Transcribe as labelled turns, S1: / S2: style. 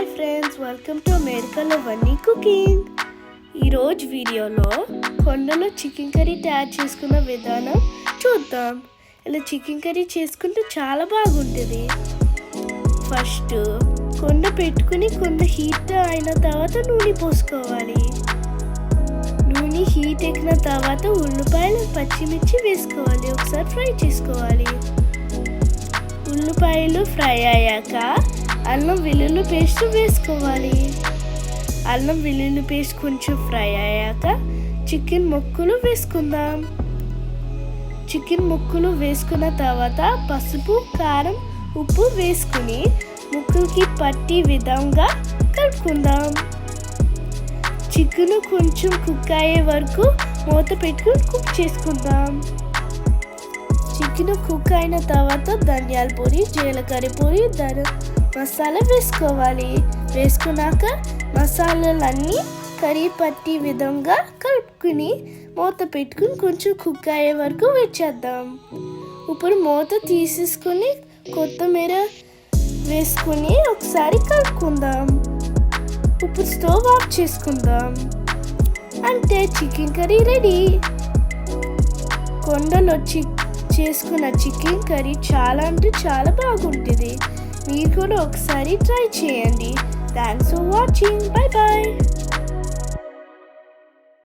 S1: Hi friends welcome to అమెరికాలో వన్నీ cooking ఈరోజు వీడియోలో కొండలో చికెన్ కర్రీ తయారు చేసుకున్న విధానం చూద్దాం. ఇలా చికెన్ కర్రీ చేసుకుంటే చాలా బాగుంటుంది. ఫస్ట్ కొండ పెట్టుకుని కొండ హీట్ అయిన తర్వాత నూనె పోసుకోవాలి. నూనె హీట్ ఎక్కిన తర్వాత ఉల్లిపాయలు పచ్చిమిర్చి వేసుకోవాలి. ఒకసారి ఫ్రై చేసుకోవాలి. ఉల్లిపాయలు ఫ్రై అయ్యాక అల్లం వెల్లుల్లి పేస్ట్ వేసుకోవాలి. అల్లం వెల్లుల్లి పేస్ట్ కొంచెం ఫ్రై అయ్యాక చికెన్ ముక్కలు వేసుకుందాం. చికెన్ ముక్కలు వేసుకున్న తర్వాత పసుపు కారం ఉప్పు వేసుకుని ముక్కలకి పట్టి విధంగా కలుపుకుందాం. చికెన్ కొంచెం కుక్ అయ్యే వరకు మూత పెట్టుకుని కుక్ చేసుకుందాం. చికెన్ కుక్ అయిన తర్వాత ధనియాల పొడి జీలకర్ర పొడి ధన మసాలా వేసుకోవాలి. వేసుకున్నాక మసాలాలన్నీ కర్రీ పట్టి విధంగా కలుపుకుని మూత పెట్టుకుని కొంచెం కుక్ అయ్యే వరకు వేచేద్దాం ఇప్పుడు మూత తీసేసుకుని కొత్తిమీర వేసుకుని ఒకసారి కలుపుకుందాం. ఇప్పుడు స్టవ్ ఆఫ్ చేసుకుందాం. అంటే చికెన్ కర్రీ రెడీ. కొండలో చి చేసుకున్న చికెన్ కర్రీ చాలా అంటే చాలా బాగుంటుంది. మీరు కూడా ఒకసారి ట్రై చేయండి. Thanks for watching bye bye